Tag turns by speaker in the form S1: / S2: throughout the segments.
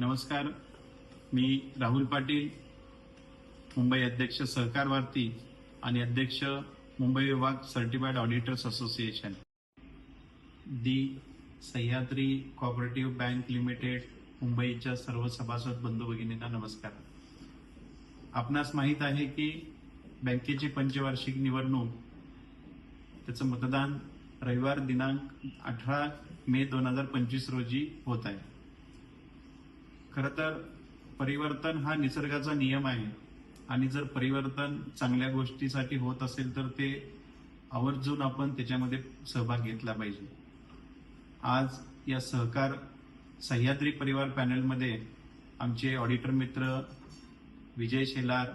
S1: नमस्कार. मी राहुल पाटील मुंबई अध्यक्ष सहकार भारती आणि अध्यक्ष मुंबई विभाग certified auditors association the Sahyadri cooperative bank limited मुंबईच्या सर्व सभासद बंधू भगिनींना नमस्कार. आपणास माहीत आहे की बँकेची पंचवार्षिक निवडणूक त्याचं मतदान रविवार दिनांक अठरा मे दोन हजार पंचवीस रोजी होत आहे. खरं तर परिवर्तन हा निसर्गाचा नियम आहे. आणि जर परिवर्तन चांगल्या गोष्टीसाठी होत असेल तर ते आवर्जून आपण त्याच्यामध्ये सहभाग घेतला पाहिजे. आज या सहकार सह्याद्री परिवार पॅनलमध्ये आमचे ऑडिटर मित्र विजय शेलार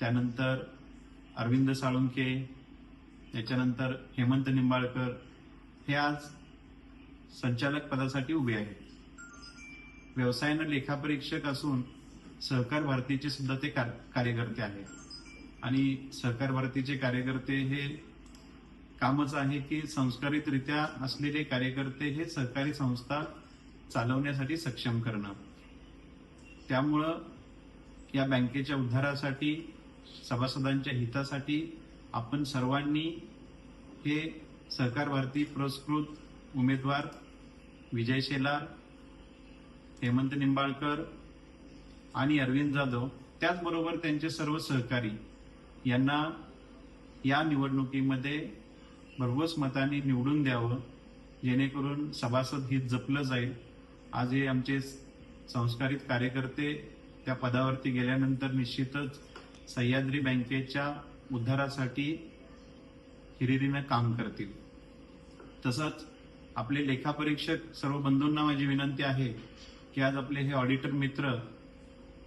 S1: त्यानंतर अरविंद साळुंके त्याच्यानंतर हेमंत निंबाळकर हे आज संचालक पदासाठी उभे आहेत व्यवसायानं लेखापरीक्षक असून सहकार भारतीचे सुद्धा ते कार- कार्यकर्ते आहेत. आणि सहकार भारतीचे कार्यकर्ते हे कामच आहे की संस्कारितरित्या असलेले कार्यकर्ते हे सहकारी संस्था चालवण्यासाठी सक्षम करणं. त्यामुळं या बँकेच्या उद्धारासाठी सभासदांच्या हितासाठी आपण सर्वांनी हे सहकार भारती पुरस्कृत उमेदवार विजय शेलार हेमंत निंबाळकर आणि अरविंद जाधव त्याचबरोबर त्यांचे सर्व सहकारी यांना या निवडणुकीमध्ये भरघोस मताने निवडून द्यावं जेणेकरून सभासद हित जपलं जाईल. आज हे आमचे संस्कारित कार्यकर्ते त्या पदावरती गेल्यानंतर निश्चितच सह्याद्री बँकेच्या उद्धारासाठी हिरिरीनं काम करतील. तसंच आपले लेखापरीक्षक सर्व बंधूंना माझी विनंती आहे की आज आपले हे ऑडिटर मित्र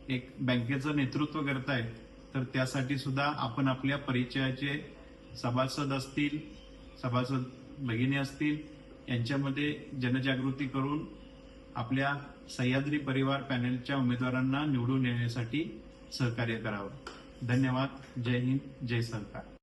S1: एक बँकेचं नेतृत्व करतायत तर त्यासाठी सुद्धा आपण आपल्या परिचयाचे सभासद असतील सभासद भगिनी असतील यांच्यामध्ये जनजागृती करून आपल्या सह्याद्री परिवार पॅनेलच्या उमेदवारांना निवडून येण्यासाठी सहकार्य करावं. धन्यवाद. जय हिंद. जय सरकार.